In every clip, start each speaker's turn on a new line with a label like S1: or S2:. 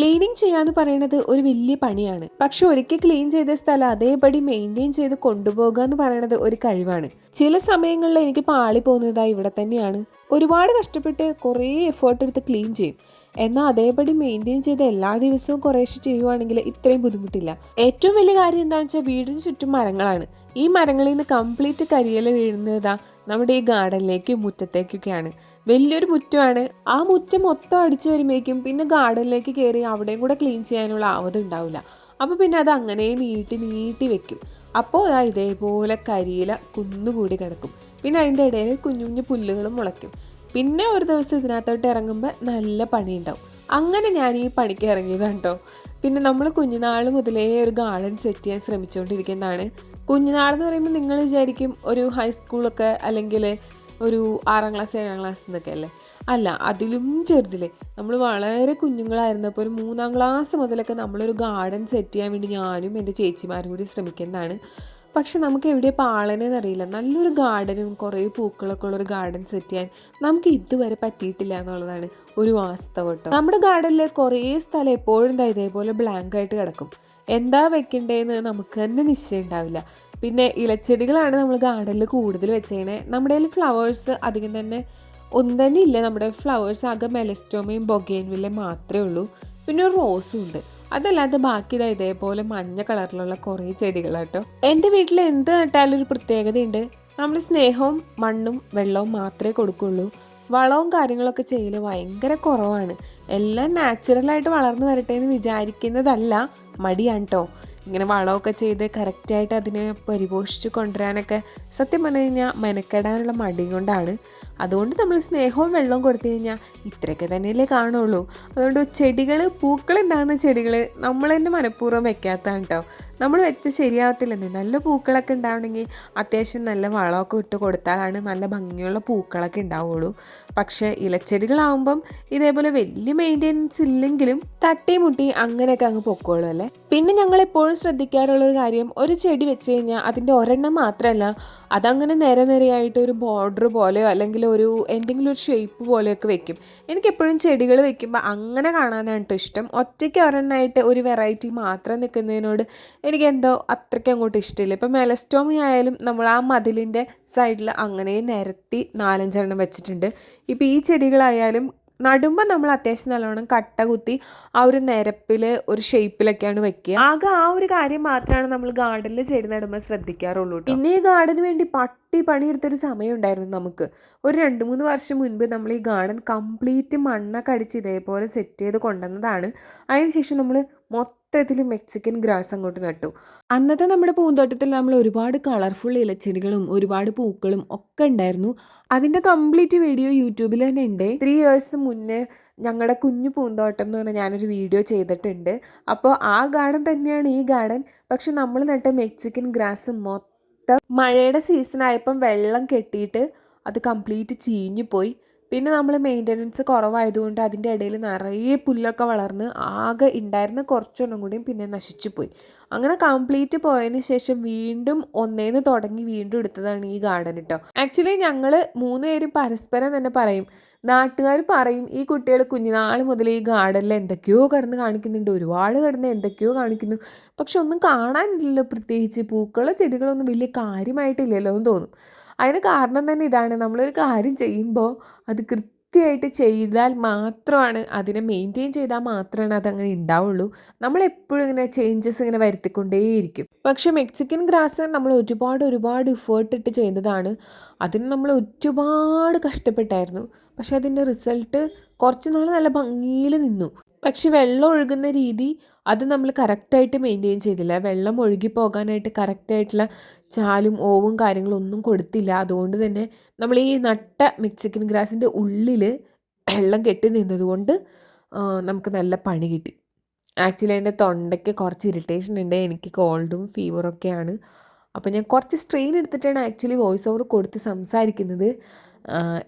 S1: Cleaning ചെയ്യാന്ന് പറയുന്നത് ഒരു വലിയ പണിയാണ്. പക്ഷെ ഒരിക്കൽ ക്ലീൻ ചെയ്ത സ്ഥലം അതേപടി മെയിന്റെയിൻ ചെയ്ത് കൊണ്ടുപോകുക എന്ന് പറയുന്നത് ഒരു കഴിവാണ്. ചില സമയങ്ങളിൽ എനിക്ക് പാളി പോകുന്നതായി ഇവിടെ തന്നെയാണ്. ഒരുപാട് കഷ്ടപ്പെട്ട് കുറേ എഫേർട്ട് എടുത്ത് ക്ലീൻ ചെയ്യും. എന്നാൽ അതേപടി മെയിന്റെയിൻ ചെയ്ത് എല്ലാ ദിവസവും കുറേശ്ശെ ചെയ്യുവാണെങ്കിൽ ഇത്രയും ബുദ്ധിമുട്ടില്ല. ഏറ്റവും വലിയ കാര്യം എന്താണെന്ന് വെച്ചാൽ വീടിന് ചുറ്റും മരങ്ങളാണ്. ഈ മരങ്ങളിൽ നിന്ന് കംപ്ലീറ്റ് കരിയില വീഴുന്നതാ നമ്മുടെ ഈ ഗാർഡനിലേക്കും മുറ്റത്തേക്കൊക്കെയാണ്. വലിയൊരു മുറ്റമാണ്. ആ മുറ്റം മൊത്തം അടിച്ചു വരുമ്പോഴേക്കും പിന്നെ ഗാർഡനിലേക്ക് കയറി അവിടെയും കൂടെ ക്ലീൻ ചെയ്യാനുള്ള ആവത് ഉണ്ടാവില്ല. അപ്പോൾ പിന്നെ അത് അങ്ങനെ നീട്ടി നീട്ടി വെക്കും. അപ്പോൾ അതാ ഇതേപോലെ കരിയില കുന്നുകൂടി കിടക്കും. പിന്നെ അതിന്റെ ഇടയിൽ കുഞ്ഞു കുഞ്ഞു പുല്ലുകളും മുളയ്ക്കും. പിന്നെ ഒരു ദിവസം ഇതിനകത്തോട്ട് ഇറങ്ങുമ്പോൾ നല്ല പണിയുണ്ടാവും. അങ്ങനെ ഞാൻ ഈ പണിക്ക് ഇറങ്ങിയതാണ് കേട്ടോ. പിന്നെ നമ്മൾ കുഞ്ഞുനാൾ മുതലേ ഒരു ഗാർഡൻ സെറ്റ് ചെയ്യാൻ ശ്രമിച്ചുകൊണ്ടിരിക്കുന്നതാണ്. കുഞ്ഞുനാൾ എന്ന് പറയുമ്പോൾ നിങ്ങൾ വിചാരിക്കും ഒരു ഹൈസ്കൂളൊക്കെ അല്ലെങ്കിൽ ഒരു ആറാം ക്ലാസ് ഏഴാം ക്ലാസ് എന്നൊക്കെ അല്ലേ? അല്ല അതിലും ചെറുതില്ലേ നമ്മൾ വളരെ കുഞ്ഞുങ്ങളായിരുന്നപ്പോൾ ഒരു മൂന്നാം ക്ലാസ് മുതലൊക്കെ നമ്മളൊരു ഗാർഡൻ സെറ്റ് ചെയ്യാൻ വേണ്ടി ഞാനും എന്റെ ചേച്ചിമാരും കൂടി ശ്രമിക്കുന്നതാണ്. പക്ഷെ നമുക്ക് എവിടെ പാളനെന്ന് അറിയില്ല. നല്ലൊരു ഗാർഡനും കുറേ പൂക്കളൊക്കെ ഉള്ളൊരു ഗാർഡൻ സെറ്റ് ചെയ്യാൻ നമുക്ക് ഇതുവരെ പറ്റിയിട്ടില്ല എന്നുള്ളതാണ് ഒരു വാസ്തവം കേട്ടോ. നമ്മുടെ ഗാർഡനിൽ കുറേ സ്ഥലം എപ്പോഴും ഇതേപോലെ ബ്ലാങ്ക് ആയിട്ട് കിടക്കും. എന്താ വെക്കണ്ടേന്ന് നമുക്ക് തന്നെ നിശ്ചയം ഉണ്ടാവില്ല. പിന്നെ ഇലച്ചെടികളാണ് നമ്മൾ ഗാർഡനിൽ കൂടുതൽ വെച്ചേണേ നമ്മുടെ കയ്യിൽ ഫ്ലവേഴ്സ് അധികം തന്നെ ഒന്നും തന്നെ ഇല്ല നമ്മുടെ ഫ്ലവേഴ്സ് ആകെ മെലസ്റ്റോമയും ബൊഗേൻവില്ലയും മാത്രമേ ഉള്ളൂ. പിന്നെ ഒരു റോസും ഉണ്ട്. അതല്ലാതെ ബാക്കി ഇതാ ഇതേപോലെ മഞ്ഞ കളറിലുള്ള കുറേ ചെടികളാട്ടോ എന്റെ വീട്ടിൽ എന്ത് നട്ടാലും ഒരു പ്രത്യേകതയുണ്ട്. നമ്മൾ സ്നേഹവും മണ്ണും വെള്ളവും മാത്രമേ കൊടുക്കുള്ളൂ. വളവും കാര്യങ്ങളൊക്കെ ചെയ്യൽ ഭയങ്കര കുറവാണ്. എല്ലാം നാച്ചുറലായിട്ട് വളർന്നു വരട്ടെ എന്ന് വിചാരിക്കുന്നതല്ല മടിയാണ് കേട്ടോ ഇങ്ങനെ വളമൊക്കെ ചെയ്ത് കറക്റ്റായിട്ട് അതിനെ പരിപോഷിച്ച് കൊണ്ടുവരാനൊക്കെ സത്യം പറഞ്ഞു കഴിഞ്ഞാൽ മെനക്കെടാനുള്ള മടി കൊണ്ടാണ്. അതുകൊണ്ട് നമ്മൾ സ്നേഹവും വെള്ളവും കൊടുത്തു കഴിഞ്ഞാൽ ഇത്രയൊക്കെ തന്നെയല്ലേ കാണുള്ളൂ. അതുകൊണ്ട് ചെടികൾ പൂക്കളുണ്ടാകുന്ന ചെടികൾ നമ്മൾ തന്നെ മനഃപൂർവം വെക്കാത്തതാണ് കേട്ടോ നമ്മൾ വെച്ച ശരിയാവത്തില്ലെന്നേ നല്ല പൂക്കളൊക്കെ ഉണ്ടാവണമെങ്കിൽ അത്യാവശ്യം നല്ല വളമൊക്കെ ഇട്ട് കൊടുത്താലാണ് നല്ല ഭംഗിയുള്ള പൂക്കളൊക്കെ ഉണ്ടാവുള്ളൂ. പക്ഷേ ഇലച്ചെടികളാവുമ്പം ഇതേപോലെ വലിയ മെയിന്റെനൻസ് ഇല്ലെങ്കിലും തട്ടി മുട്ടി അങ്ങനെയൊക്കെ അങ്ങ് പൊക്കോളൂ അല്ലേ? പിന്നെ ഞങ്ങൾ എപ്പോഴും ശ്രദ്ധിക്കാറുള്ള ഒരു കാര്യം ഒരു ചെടി വെച്ച് കഴിഞ്ഞാൽ അതിന്റെ ഒരെണ്ണം മാത്രമല്ല അതങ്ങനെ നേരെ നിരയായിട്ട് ഒരു ബോർഡർ പോലെയോ അല്ലെങ്കിൽ ഒരു എന്തെങ്കിലും ഒരു ഷേപ്പ് പോലെയൊക്കെ വെക്കും. എനിക്ക് എപ്പോഴും ചെടികൾ വെക്കുമ്പോൾ അങ്ങനെ കാണാനാണ് ഇഷ്ടം. ഒറ്റയ്ക്ക് ഒരെണ്ണമായിട്ട് ഒരു വെറൈറ്റി മാത്രം നിൽക്കുന്നതിനോട് എനിക്ക് എന്തോ അത്രയ്ക്ക് അങ്ങോട്ട് ഇഷ്ടമില്ല. ഇപ്പം മെലസ്റ്റോമി ആയാലും നമ്മൾ ആ മതിലിന്റെ സൈഡിൽ അങ്ങനെ നിരത്തി നാലഞ്ചെണ്ണം വെച്ചിട്ടുണ്ട് ഇപ്പോൾ ഈ ചെടികളായാലും നടുമ്പോൾ നമ്മൾ അത്യാവശ്യം നല്ലോണം കട്ട കുത്തി ആ ഒരു നിരപ്പിൽ ഒരു ഷേപ്പിലൊക്കെയാണ് വെക്കുക ആകെ ആ ഒരു കാര്യം മാത്രമാണ് നമ്മൾ ഗാർഡനിൽ ചെടി നടുമ്പോൾ ശ്രദ്ധിക്കാറുള്ളൂ. പിന്നെ ഈ ഗാർഡന് വേണ്ടി പട്ടി പണിയെടുത്തൊരു സമയം ഉണ്ടായിരുന്നു നമുക്ക്. ഒരു രണ്ട് മൂന്ന് വർഷം മുൻപ് നമ്മൾ ഈ ഗാർഡൻ കംപ്ലീറ്റ് മണ്ണൊക്കെ അടിച്ച് ഇതേപോലെ സെറ്റ് ചെയ്ത് കൊണ്ടുവന്നതാണ്. അതിനുശേഷം നമ്മൾ മൊത്തത്തിൽ മെക്സിക്കൻ ഗ്രാസ് അങ്ങോട്ട് നട്ടു. അന്നത്തെ നമ്മുടെ പൂന്തോട്ടത്തിൽ നമ്മൾ ഒരുപാട് കളർഫുൾ ഇലച്ചെടികളും ഒരുപാട് പൂക്കളും ഒക്കെ ഉണ്ടായിരുന്നു. അതിന്റെ കംപ്ലീറ്റ് വീഡിയോ യൂട്യൂബിൽ തന്നെ ഉണ്ട്. ത്രീ ഇയേഴ്സ് മുന്നേ ഞങ്ങളുടെ കുഞ്ഞു പൂന്തോട്ടം എന്ന് പറഞ്ഞാൽ ഞാനൊരു വീഡിയോ ചെയ്തിട്ടുണ്ട്. അപ്പോൾ ആ ഗാർഡൻ തന്നെയാണ് ഈ ഗാർഡൻ. പക്ഷെ നമ്മൾ നട്ട മെക്സിക്കൻ ഗ്രാസ് മൊത്തം മഴയുടെ സീസൺ ആയപ്പം വെള്ളം കെട്ടിയിട്ട് അത് കംപ്ലീറ്റ് ചീഞ്ഞു പോയി. പിന്നെ നമ്മൾ മെയിന്റനൻസ് കുറവായതുകൊണ്ട് അതിന്റെ ഇടയിൽ നിറയെ പുല്ലൊക്കെ വളർന്ന് ആകെ ഉണ്ടായിരുന്ന കുറച്ചൊന്നും കൂടിയും പിന്നെ നശിച്ചു പോയി. അങ്ങനെ കംപ്ലീറ്റ് പോയതിന് ശേഷം വീണ്ടും ഒന്നേന്ന് തുടങ്ങി വീണ്ടും എടുത്തതാണ് ഈ ഗാർഡൻ കേട്ടോ ആക്ച്വലി ഞങ്ങൾ മൂന്ന് പേരും പരസ്പരം തന്നെ പറയും നാട്ടുകാർ പറയും ഈ കുട്ടികൾ കുഞ്ഞുനാൾ മുതൽ ഈ ഗാർഡനിൽ എന്തൊക്കെയോ കിടന്ന് കാണിക്കുന്നുണ്ട്. ഒരുപാട് കിടന്ന് എന്തൊക്കെയോ കാണിക്കുന്നു. പക്ഷെ ഒന്നും കാണാനില്ലല്ലോ പ്രത്യേകിച്ച്. പൂക്കളോ ചെടികളൊന്നും വലിയ കാര്യമായിട്ടില്ലല്ലോ എന്ന് തോന്നും. അതിന് കാരണം തന്നെ ഇതാണ്. നമ്മളൊരു കാര്യം ചെയ്യുമ്പോൾ അത് കൃത്യമായിട്ട് ചെയ്താൽ മാത്രമാണ് അതിനെ മെയിന്റെയിൻ ചെയ്താൽ മാത്രമാണ് അതങ്ങനെ ഉണ്ടാവുള്ളൂ നമ്മളെപ്പോഴും ഇങ്ങനെ ചേഞ്ചസ് ഇങ്ങനെ വരുത്തിക്കൊണ്ടേയിരിക്കും. പക്ഷേ മെക്സിക്കൻ ഗ്രാസ് നമ്മൾ ഒരുപാട് ഒരുപാട് ഇഫേർട്ട് ഇട്ട് ചെയ്യുന്നതാണ് അതിന് നമ്മൾ ഒരുപാട് കഷ്ടപ്പെട്ടായിരുന്നു. പക്ഷെ അതിന്റെ റിസൾട്ട് കുറച്ച് നാൾ നല്ല ഭംഗിയിൽ നിന്നു. പക്ഷെ വെള്ളം ഒഴുകുന്ന രീതി അത് നമ്മൾ കറക്റ്റായിട്ട് മെയിന്റെയിൻ ചെയ്തില്ല. വെള്ളം ഒഴുകി പോകാനായിട്ട് കറക്റ്റായിട്ടുള്ള ചാലും ഓവും കാര്യങ്ങളും ഒന്നും കൊടുത്തില്ല. അതുകൊണ്ട് തന്നെ നമ്മൾ ഈ നട്ട മെക്സിക്കൻ ഗ്രാസിന്റെ ഉള്ളിൽ വെള്ളം കെട്ടി നിന്നതുകൊണ്ട് നമുക്ക് നല്ല പണി കിട്ടി. ആക്ച്വലി എന്റെ തൊണ്ടയ്ക്ക് കുറച്ച് ഇറിറ്റേഷൻ ഉണ്ട്. എനിക്ക് കോൾഡും ഫീവറൊക്കെയാണ് അപ്പോൾ ഞാൻ കുറച്ച് സ്ട്രെയിൻ എടുത്തിട്ടാണ് ആക്ച്വലി വോയിസ് ഓവർ കൊടുത്ത് സംസാരിക്കുന്നത്.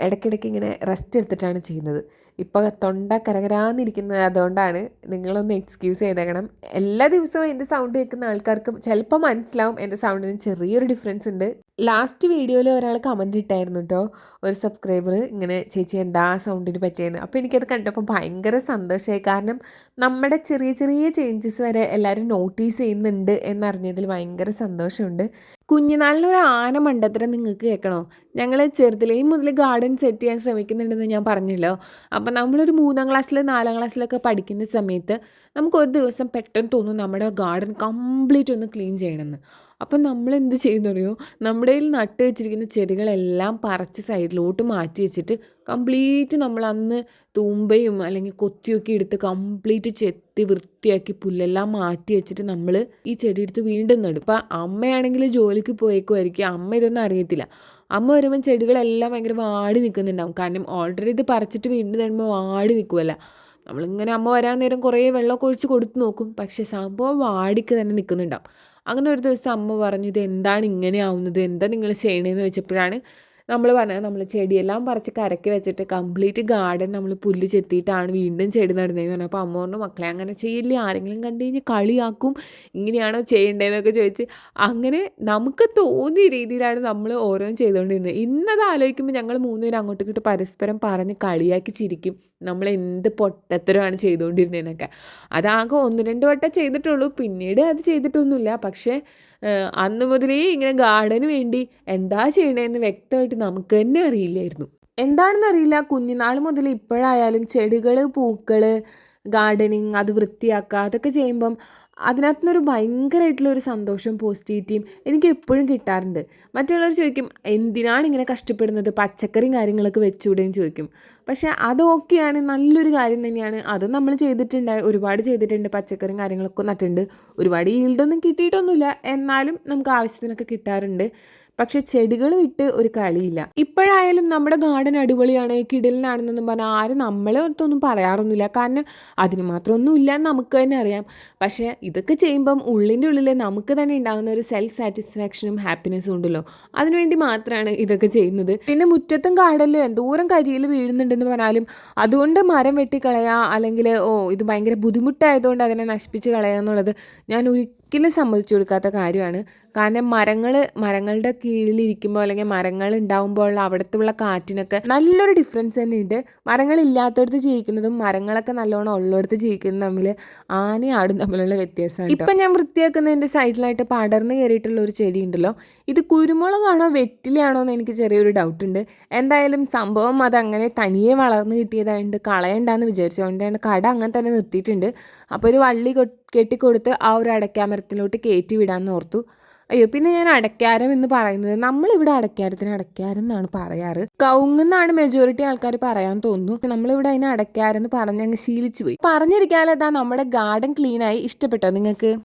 S1: ഇടയ്ക്കിടയ്ക്ക് ഇങ്ങനെ റെസ്റ്റ് എടുത്തിട്ടാണ് ചെയ്യുന്നത്. ഇപ്പോൾ തൊണ്ട കരകരാന്നിരിക്കുന്നത് അതുകൊണ്ടാണ് നിങ്ങളൊന്ന് എക്സ്ക്യൂസ് ചെയ്തേക്കണം. എല്ലാ ദിവസവും എന്റെ സൗണ്ട് കേൾക്കുന്ന ആൾക്കാർക്ക് ചിലപ്പോൾ മനസ്സിലാവും എന്റെ സൗണ്ടിന് ചെറിയൊരു ഡിഫറൻസ് ഉണ്ട്. ലാസ്റ്റ് വീഡിയോയിൽ ഒരാൾ കമന്റ് ഇട്ടായിരുന്നു കേട്ടോ ഒരു സബ്സ്ക്രൈബർ ഇങ്ങനെ ചേച്ചി എന്താ സൗണ്ടിന് പറ്റിയെന്ന്? അപ്പോൾ എനിക്കത് കണ്ടപ്പോൾ ഭയങ്കര സന്തോഷമായി കാരണം നമ്മുടെ ചെറിയ ചെറിയ ചേഞ്ചസ് വരെ എല്ലാവരും നോട്ടീസ് ചെയ്യുന്നുണ്ട് എന്നറിഞ്ഞതിൽ ഭയങ്കര സന്തോഷമുണ്ട്. കുഞ്ഞുനാളിൽ ഒരു ആന മണ്ടത്തരം നിങ്ങൾക്ക് കേൾക്കണോ? ഞങ്ങൾ ചെറുതിലേ മുതൽ ഗാർഡൻ സെറ്റ് ചെയ്യാൻ ശ്രമിക്കുന്നുണ്ടെന്ന് ഞാൻ പറഞ്ഞല്ലോ. അപ്പോൾ നമ്മളൊരു മൂന്നാം ക്ലാസ്സിൽ നാലാം ക്ലാസ്സിലൊക്കെ പഠിക്കുന്ന സമയത്ത് നമുക്ക് ഒരു ദിവസം പെട്ടെന്ന് തോന്നും നമ്മുടെ ഗാർഡൻ കംപ്ലീറ്റ് ഒന്ന് ക്ലീൻ ചെയ്യണമെന്ന്. അപ്പം നമ്മൾ എന്ത് ചെയ്യുന്നറിയോ? നമ്മുടെ കയ്യിൽ നട്ട് വെച്ചിരിക്കുന്ന ചെടികളെല്ലാം പറിച്ച് സൈഡിലോട്ട് മാറ്റി വെച്ചിട്ട് കംപ്ലീറ്റ് നമ്മൾ അന്ന് തൂമ്പയും അല്ലെങ്കിൽ കൊത്തിയൊക്കെ എടുത്ത് കംപ്ലീറ്റ് ചെത്തി വൃത്തിയാക്കി പുല്ലെല്ലാം മാറ്റി വെച്ചിട്ട് നമ്മൾ ഈ ചെടി എടുത്ത് വീണ്ടും നടും. ഇപ്പം അമ്മയാണെങ്കിൽ ജോലിക്ക് പോയേക്കുമായിരിക്കും അമ്മ ഇതൊന്നും അറിയത്തില്ല. അമ്മ വരുമ്പം ചെടികളെല്ലാം ഭയങ്കര വാടി നിൽക്കുന്നുണ്ടാവും. കാരണം ഓൾറെഡി ഇത് പറിച്ചിട്ട് വീണ്ടും നടുമ്പോൾ വാടി നിൽക്കുമല്ല നമ്മളിങ്ങനെ അമ്മ വരാൻ നേരം കുറേ വെള്ളമൊക്കെ ഒഴിച്ച് കൊടുത്തു നോക്കും. പക്ഷേ സംഭവം വാടിക്ക് തന്നെ നിൽക്കുന്നുണ്ടാവും അങ്ങനെ ഒരു ദിവസം അമ്മ പറഞ്ഞു ഇത് എന്താണ് ഇങ്ങനെ ആവുന്നത്? എന്താ നിങ്ങൾ ചെയ്യണേന്ന് വെച്ചപ്പോഴാണ് നമ്മൾ പറഞ്ഞത് നമ്മൾ ചെടിയെല്ലാം പറിച്ച് കരക്കി വെച്ചിട്ട് കംപ്ലീറ്റ് ഗാർഡൻ നമ്മൾ പുല്ല് ചെത്തിയിട്ടാണ് വീണ്ടും ചെടി നടുന്നതെന്ന് പറഞ്ഞു. അപ്പോൾ അമ്മ മക്കളെ അങ്ങനെ ചെയ്യില്ലേ? ആരെങ്കിലും കണ്ടു കഴിഞ്ഞാൽ കളിയാക്കും. ഇങ്ങനെയാണോ ചെയ്യേണ്ടതെന്നൊക്കെ ചോദിച്ച്. അങ്ങനെ നമുക്ക് തോന്നിയ രീതിയിലാണ് നമ്മൾ ഓരോന്നും ചെയ്തുകൊണ്ടിരുന്നത്. ഇന്നത് ആലോചിക്കുമ്പോൾ ഞങ്ങൾ മൂന്നുപേരും അങ്ങോട്ടും ഇങ്ങോട്ട് പരസ്പരം പറഞ്ഞ് കളിയാക്കി ചിരിക്കും. നമ്മൾ എന്ത് പൊട്ടത്തരമാണ് ചെയ്തുകൊണ്ടിരുന്നതെന്നൊക്കെ. അതാകെ ഒന്ന് രണ്ട് വട്ടം ചെയ്തിട്ടുള്ളൂ. പിന്നീട് അത് ചെയ്തിട്ടൊന്നുമില്ല. പക്ഷേ അന്ന് മുതലേ ഇങ്ങനെ ഗാർഡന് വേണ്ടി എന്താ ചെയ്യണതെന്ന് വ്യക്തമായിട്ട് നമുക്ക് തന്നെ അറിയില്ലായിരുന്നു. എന്താണെന്ന് അറിയില്ല. കുഞ്ഞുനാൾ മുതൽ ഇപ്പോഴായാലും ചെടികൾ പൂക്കൾ ഗാർഡനിങ് അത് വൃത്തിയാക്കുക അതൊക്കെ ചെയ്യുമ്പം അതിനകത്തുനിന്നൊരു ഭയങ്കരമായിട്ടുള്ള ഒരു സന്തോഷം പോസിറ്റിവിറ്റിയും എനിക്ക് എപ്പോഴും കിട്ടാറുണ്ട്. മറ്റുള്ളവർ ചോദിക്കും എന്തിനാണ് ഇങ്ങനെ കഷ്ടപ്പെടുന്നത്? പച്ചക്കറിയും കാര്യങ്ങളൊക്കെ വെച്ചുകൂടെയും ചോദിക്കും. പക്ഷേ അതൊക്കെയാണ് നല്ലൊരു കാര്യം തന്നെയാണ്. അത് നമ്മൾ ചെയ്തിട്ടുണ്ട് ഒരുപാട് ചെയ്തിട്ടുണ്ട് പച്ചക്കറിയും കാര്യങ്ങളൊക്കെ നട്ടിട്ടുണ്ട്. ഒരുപാട് ഈൽഡൊന്നും കിട്ടിയിട്ടൊന്നുമില്ല. എന്നാലും നമുക്ക് ആവശ്യത്തിനൊക്കെ കിട്ടാറുണ്ട്. പക്ഷെ ചെടികൾ വിട്ട് ഒരു കളിയില്ല. ഇപ്പോഴായാലും നമ്മുടെ ഗാർഡൻ അടിപൊളിയാണ് കിടലിനാണെന്നൊന്നും പറഞ്ഞാൽ ആരും നമ്മളെ അടുത്തൊന്നും പറയാറൊന്നുമില്ല. കാരണം അതിന് മാത്രമൊന്നും ഇല്ല നമുക്ക് തന്നെ അറിയാം. പക്ഷേ ഇതൊക്കെ ചെയ്യുമ്പം ഉള്ളിന്റെ ഉള്ളിൽ നമുക്ക് തന്നെ ഉണ്ടാകുന്ന ഒരു സെൽഫ് സാറ്റിസ്ഫാക്ഷനും ഹാപ്പിനെസ്സും ഉണ്ടല്ലോ അതിനുവേണ്ടി മാത്രമാണ് ഇതൊക്കെ ചെയ്യുന്നത്. പിന്നെ മുറ്റത്തും ഗാർഡനിലും എന്തോരം കരിയിൽ വീഴുന്നുണ്ടെന്ന് പറഞ്ഞാലും അതുകൊണ്ട് മരം വെട്ടിക്കളയുക അല്ലെങ്കിൽ ഓ ഇത് ഭയങ്കര ബുദ്ധിമുട്ടായതുകൊണ്ട് അതിനെ നശിപ്പിച്ച് കളയുക എന്നുള്ളത് ഞാൻ ഒരിക്കലും സമ്മതിച്ചു കൊടുക്കാത്ത കാര്യമാണ്. കാരണം മരങ്ങൾ മരങ്ങളുടെ കീഴിൽ ഇരിക്കുമ്പോൾ അല്ലെങ്കിൽ മരങ്ങൾ ഉണ്ടാകുമ്പോൾ അവിടത്തുള്ള കാറ്റിനൊക്കെ നല്ലൊരു ഡിഫറൻസ് തന്നെ ഉണ്ട് മരങ്ങളില്ലാത്തടത്ത് ജീവിക്കുന്നതും മരങ്ങളൊക്കെ നല്ലോണം ഉള്ളിടത്ത് ജീവിക്കുന്നതും തമ്മിൽ ആനയും ആടും തമ്മിലുള്ള വ്യത്യാസമാണ് ഇപ്പം ഞാൻ വൃത്തിയാക്കുന്നതിന്റെ സൈഡിലായിട്ട് പടർന്ന് കയറിയിട്ടുള്ള ഒരു ചെടി ഉണ്ടല്ലോ. ഇത് കുരുമുളകാണോ വെറ്റിലാണോ എന്ന് എനിക്ക് ചെറിയൊരു ഡൗട്ട് ഉണ്ട്. എന്തായാലും സംഭവം അതങ്ങനെ തനിയെ വളർന്ന് കിട്ടിയതായതുകൊണ്ട് കളയണ്ടെന്ന് വിചാരിച്ചുകൊണ്ടാണ് കട അങ്ങനെ തന്നെ നിർത്തിയിട്ടുണ്ട്. അപ്പോൾ ഒരു വള്ളി കെട്ടിക്കൊടുത്ത് ആ ഒരു അടയ്ക്കാമരത്തിലോട്ട് കയറ്റി വിടാമെന്ന് ഓർത്തു. അയ്യോ പിന്നെ ഞാൻ അടയ്ക്കാരം എന്ന് പറയുന്നത്. നമ്മളിവിടെ അടയ്ക്കാരത്തിന് അടയ്ക്കാരം എന്നാണ് പറയാറ്. കൗങ്ങെന്നാണ് മെജോറിറ്റി ആൾക്കാർ പറയാൻ തോന്നുന്നു. നമ്മളിവിടെ അതിനെ അടയ്ക്കാരെന്ന് പറഞ്ഞ് അങ്ങ് ശീലിച്ചു പോയി പറഞ്ഞിരിക്കാതെ നമ്മുടെ ഗാർഡൻ ക്ലീനായി ഇഷ്ടപ്പെട്ടോ നിങ്ങൾക്ക്?